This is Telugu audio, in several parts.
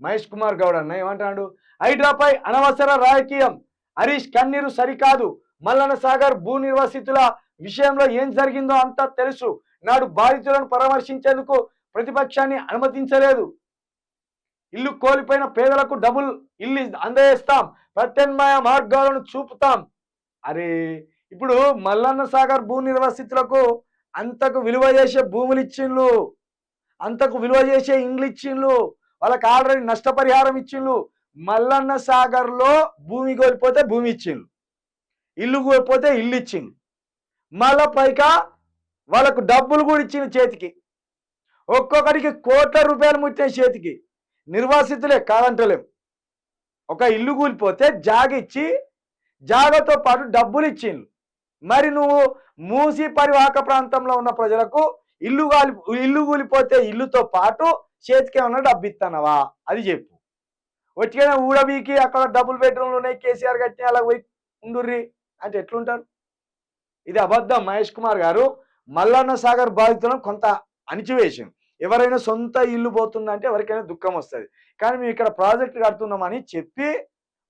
మహేష్ కుమార్ గౌడ్ అన్న ఏమంటాడు? హైడ్రాపై అనవసర రాజకీయం. హరీష్ కన్నీరు సరికాదు. మల్లన సాగర్ భూ నిర్వాసితుల విషయంలో ఏం జరిగిందో అంతా తెలుసు. నాడు బాధితులను పరామర్శించేందుకు ప్రతిపక్షాన్ని అనుమతించలేదు. ఇల్లు కోల్పోయిన పేదలకు డబుల్ ఇల్లు అందజేస్తాం. ప్రత్యామ్నాయ మార్గాలను చూపుతాం. అరే ఇప్పుడు మల్లన్న సాగర్ భూ నిర్వాసితులకు అంతకు విలువ చేసే భూములు ఇచ్చిండ్లు అంతకు విలువ చేసే ఇండ్లు ఇచ్చిండ్లు వాళ్ళకి ఆల్రెడీ నష్టపరిహారం ఇచ్చిండ్రు. మల్లన్న సాగర్లో భూమి కోల్పోతే భూమి ఇచ్చిండ్రు. ఇల్లు కోల్పోతే ఇల్లు ఇచ్చిండ్రు. మళ్ళా పైగా వాళ్ళకు డబ్బులు కూడా ఇచ్చిన చేతికి. ఒక్కొక్కరికి కోట్ల రూపాయలు ముట్టిన చేతికి. నిర్వాసితులే కాదంటలేం. ఒక ఇల్లు కూలిపోతే జాగ ఇచ్చి జాగతో పాటు డబ్బులు ఇచ్చిండ్రు. మరి నువ్వు మూసి పరివాహక ప్రాంతంలో ఉన్న ప్రజలకు ఇల్లు కాలి ఇల్లు కూలిపోతే ఇల్లుతో పాటు చేతికి ఏమన్నా డబ్బు ఇస్తానవా అది చెప్పు. వచ్చిన ఊడబీకి అక్కడ డబుల్ బెడ్రూమ్లు ఉన్నాయి కేసీఆర్ కట్టిన అలా పోయి ఉండుర్రి. అంటే ఎట్లుంటారు? ఇది అబద్ధం మహేష్ కుమార్ గారు. మల్లన్న సాగర్ బాధితులను కొంత అణిచివేసింది ఎవరైనా సొంత ఇల్లు పోతుందంటే ఎవరికైనా దుఃఖం వస్తుంది. కానీ మేము ఇక్కడ ప్రాజెక్ట్ కడుతున్నామని చెప్పి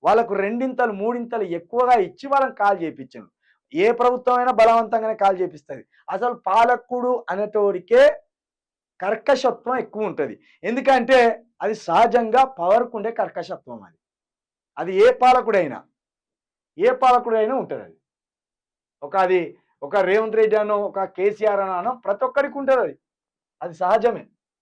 వాళ్ళకు రెండింతలు మూడింతలు ఎక్కువగా ఇచ్చి వాళ్ళని కాల్ చేయించాను ఏ ప్రభుత్వం అయినా బలవంతంగానే కాల్ చేపిస్తుంది. అసలు పాలకుడు అనేటోడికే కర్కశత్వం ఎక్కువ ఉంటుంది. ఎందుకంటే అది సహజంగా పవర్కు ఉండే కర్కశత్వం అది. అది ఏ పాలకుడైనా ఏ పాలకుడైనా ఉంటుంది అది. ఒక అది ఒక రేవంత్ రెడ్డి అనో ఒక కేసీఆర్ అనో అనో ప్రతి ఒక్కరికి ఉంటుంది అది. అది సహజమే.